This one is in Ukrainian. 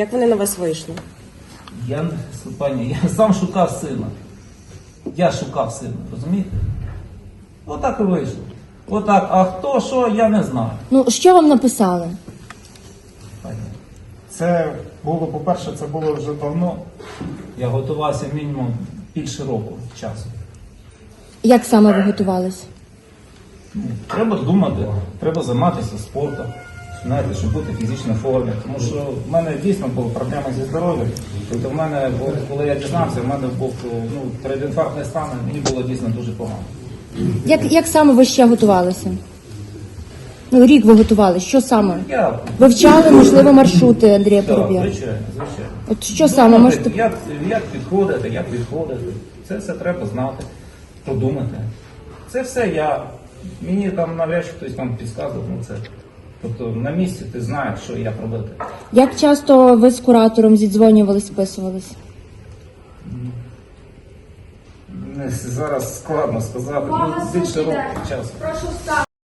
Як вони на вас вийшли? Я, пані, я сам шукав сина. Я шукав сина, розумієте? Отак і вийшло. Отак. А хто що, я не знаю. Ну, що вам написали? Пані. Це було, по-перше, це було вже давно. Я готувався мінімум більше року часу. Як саме ви готувались? Ну, Треба думати, треба займатися спортом, знаєте, щоб бути в фізичній формі. Тому що в мене дійсно були проблеми зі здоров'ям. Тобто в мене, коли я дізнався, в мене був ну, передінфарктний стан, мені було дійсно дуже погано. Як, як саме ви ще готувалися? Ну, рік ви готувалися. Що саме? Я Вивчали, можливо, маршрути Андрія Поробія? звичайно, звичайно. От що саме Думати, можете? Як, як підходити, як відходити. Це все треба знати, продумати. Це все я. Мені там навряд чи хтось там підказував на це. Тобто на місці ти знаєш, що як робити. Як часто ви з куратором зідзвонювались, списувались? Не, Зараз складно сказати. Ну, більше року часу.